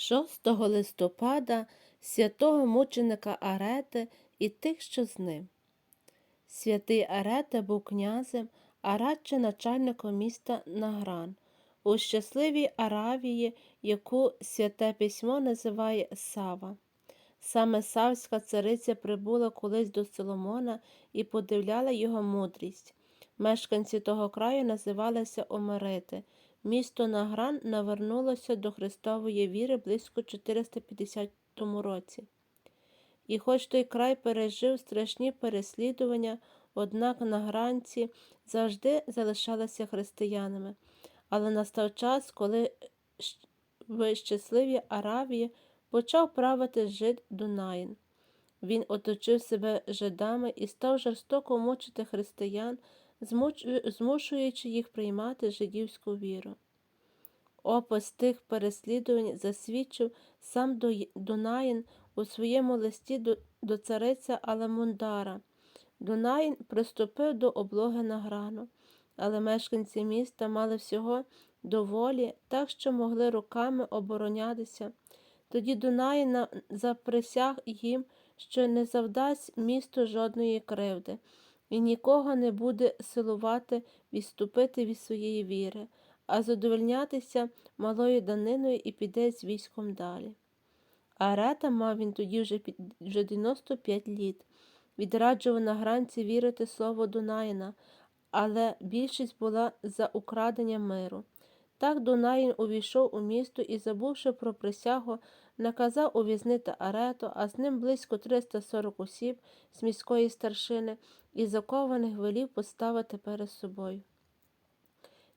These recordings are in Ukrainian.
6 листопада святого мученика Арети і тих, що з ним. Святий Арета був князем, а радше начальником міста Награн, у щасливій Аравії, яку святе письмо називає Сава. Саме Савська цариця прибула колись до Соломона і подивляла його мудрість. Мешканці того краю називалися Омерити. Місто Награн навернулося до Христової віри близько 450 році. І хоч той край пережив страшні переслідування, однак награнці завжди залишалися християнами. Але настав час, коли в щасливій Аравії почав правити жид Дунаїн. Він оточив себе жидами і став жорстоко мучити християн, змушуючи їх приймати жидівську віру. Опис тих переслідувань засвідчив сам Дунаїн у своєму листі до, цариця Аламундара. Дунаїн приступив до облоги Награну, але мешканці міста мали всього доволі, так що могли руками оборонятися. Тоді Дунаїн заприсяг їм, що не завдасть місту жодної кривди і нікого не буде силувати відступити від своєї віри, а задовольнятися малою даниною і піде з військом далі. Арета мав він тоді вже, під- вже 95 літ. Відраджував на гранці вірити слово Дунаїна, але більшість була за украдення миру. Так Дунаїн увійшов у місто і, забувши про присягу, наказав увізнити Арето, а з ним близько 340 осіб з міської старшини і закованих велів поставити перед собою.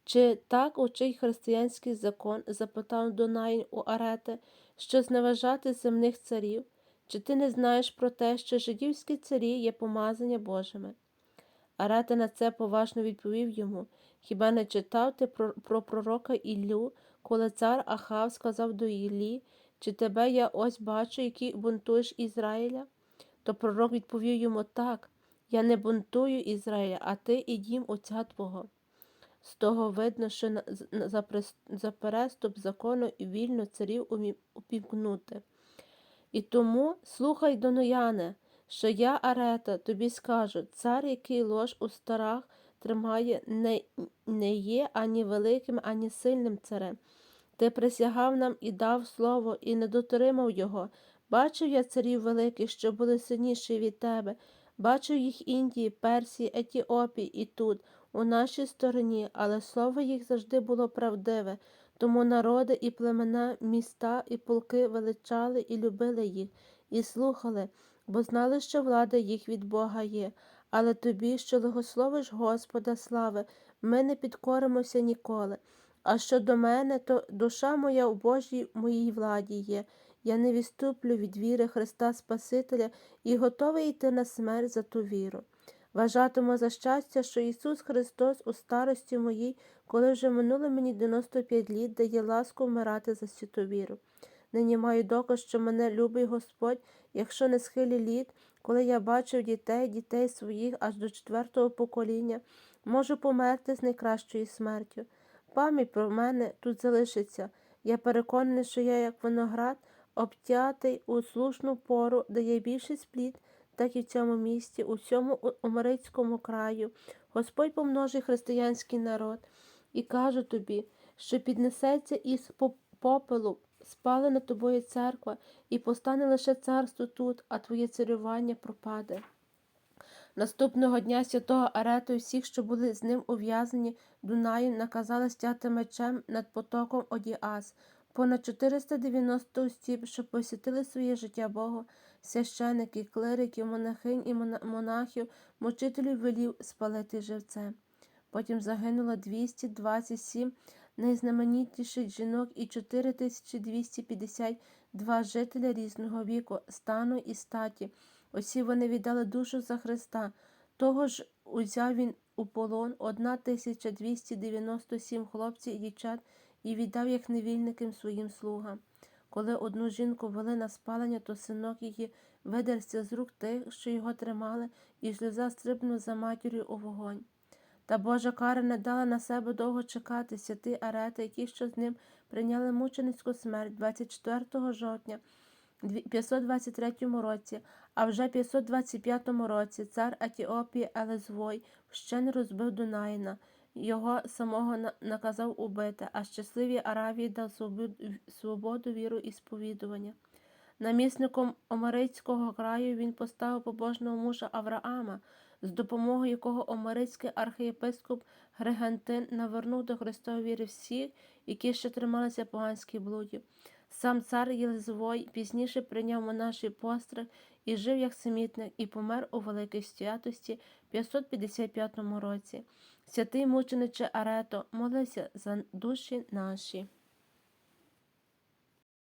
Чи так учить християнський закон? запитав Дунаїн у Арети, що зневажати земних царів? Чи ти не знаєш про те, що жидівські царі є помазання Божими? Арета на це поважно відповів йому Хіба не читав ти про, про пророка Іллю, коли цар Ахав сказав до Іллі, чи тебе я ось бачу, який бунтуєш Ізраїля? То пророк відповів йому так, я не бунтую Ізраїля, а ти і дім отця твого. З того видно, що за, переступ закону і вільно царів упімкнути. І тому слухай, Донояне, що я, Арета, тобі скажу, цар, який лож у старах тримає, не, не є ані великим, ані сильним царем. Ти присягав нам і дав слово, і не дотримав його. Бачив я царів великих, що були сильніші від тебе. Бачив їх Індії, Персії, Етіопії і тут, у нашій стороні, але слово їх завжди було правдиве. Тому народи і племена, міста і полки величали і любили їх, і слухали, бо знали, що влада їх від Бога є. Але тобі, що логословиш Господа слави, ми не підкоримося ніколи. А щодо мене, то душа моя у Божій моїй владі є. Я не відступлю від віри Христа Спасителя і готовий йти на смерть за ту віру. Вважатиму за щастя, що Ісус Христос у старості моїй, коли вже минуло мені 95 літ, дає ласку вмирати за святу віру. Нині маю доказ, що мене любить Господь, якщо не схилі літ, коли я бачив дітей, дітей своїх аж до четвертого покоління, можу померти з найкращою смертю. Пам'ять про мене тут залишиться. Я переконаний, що я, як виноград, обтятий у слушну пору, дає більшість плід, так і в цьому місті, у всьому У- Умарицькому краю. Господь помножить християнський народ. І кажу тобі, що піднесеться із попелу спалена тобою церква, і постане лише царство тут, а твоє царювання пропаде. Наступного дня святого Арету всіх, що були з ним ув'язнені Дунаєм, наказали стяти мечем над потоком Одіас. Понад 490 осіб, що посвятили своє життя Богу, священики, клирики, монахинь і монахів, мучителів велів спалити живцем. Потім загинуло 227 найзнаменітіших жінок і 4252 жителя різного віку, стану і статі. Усі вони віддали душу за Христа. Того ж узяв він у полон 1297 хлопців і дівчат і віддав їх невільникам своїм слугам. Коли одну жінку вели на спалення, то синок її видерся з рук тих, що його тримали, і сльоза стрибнув за матір'ю у вогонь. Та Божа кара не дала на себе довго чекати святий Арета, який що з ним прийняли мученицьку смерть 24 жовтня 523 році, а вже 525 році цар Етіопії Елезвой ще не розбив Дунаїна. Його самого наказав убити, а щасливій Аравії дав свободу, віру і сповідування. Намісником Омарицького краю він поставив побожного мужа Авраама, з допомогою якого Омарицький архієпископ Григантин навернув до Христової віри всіх, які ще трималися поганських блудів. Сам цар Єлизвой пізніше прийняв монаший постриг і жив як самітник, і помер у великій святості в 555 році. Святий мучениче Арето, молися за душі наші.